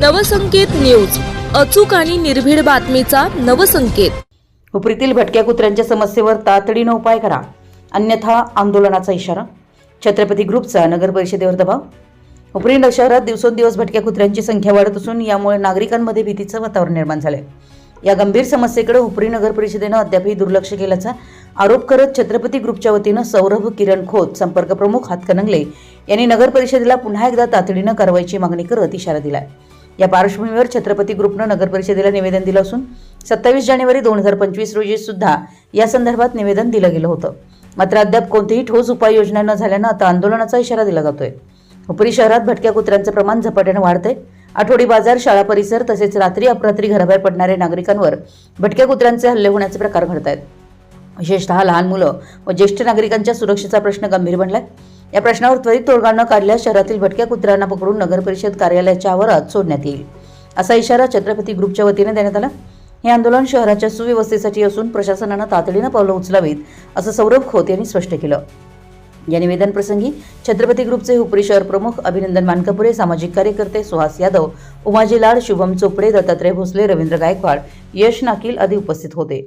Navsanket news. अचूक आणि निर्भीड बातमीचा नवसंकेत. हुपरीतील भटक्या कुत्र्यांच्या समस्येवर तातडीनं उपाय करा. अन्यथा आंदोलनाचा इशारा. छत्रपती ग्रुपचा नगर परिषदेवर दबाव. हुपरी शहरात दिवसेंदिवस भटक्या कुत्र्यांची संख्या वाढत असून यामुळे नागरिकांमध्ये भीतीचं वातावरण निर्माण झालंय. या गंभीर समस्येकडे हुपरी नगर परिषदेनं अद्यापही दुर्लक्ष केल्याचा आरोप करत छत्रपती ग्रुपच्या वतीनं सौरभ किरण खोत संपर्क प्रमुख हातकणंगले यांनी नगर परिषदेला पुन्हा एकदा तातडीनं कारवाईची मागणी करत इशारा दिलाय. या पार्श्वभूमीवर छत्रपती ग्रुपनं नगर परिषदेला निवेदन दिलं असून सत्तावीस जानेवारी दोन हजार पंचवीस रोजी सुद्धा या संदर्भात निवेदन दिलं गेलं होतं. मात्र अद्याप कोणतीही ठोस उपाययोजना न झाल्यानं आता आंदोलनाचा इशारा दिला जातोय. उपरी शहरात भटक्या कुत्र्यांचं प्रमाण झपाट्यानं वाढतंय. आठवडी बाजार शाळा परिसर तसेच रात्री अपरात्री घराबाहेर पडणाऱ्या नागरिकांवर भटक्या कुत्र्यांचे हल्ले होण्याचे प्रकार घडत आहेत विशेषतः लहान मुलं व ज्येष्ठ नागरिकांच्या सुरक्षेचा प्रश्न गंभीर बनलाय. या प्रश्नावर त्वरित तोडगा न काढल्यास शहरातील भटक्या कुत्र्यांना पकडून नगर परिषद कार्यालयाच्या आवारात सोडण्यात येईल. असा इशारा छत्रपती ग्रुपच्या वतीने देण्यात आला. हे आंदोलन शहराच्या सुव्यवस्थेसाठी असून प्रशासनानं तातडीनं पावलं उचलावीत असं सौरभ खोत यांनी स्पष्ट केलं. या निवेदन प्रसंगी छत्रपती ग्रुपचे हुपरी शहर प्रमुख अभिनंदन मानकापुरे सामाजिक कार्यकर्ते सुहास यादव उमाजी लाड शुभम चोपडे दत्तात्रय भोसले रवींद्र गायकवाड यश नाकील आदी उपस्थित होते.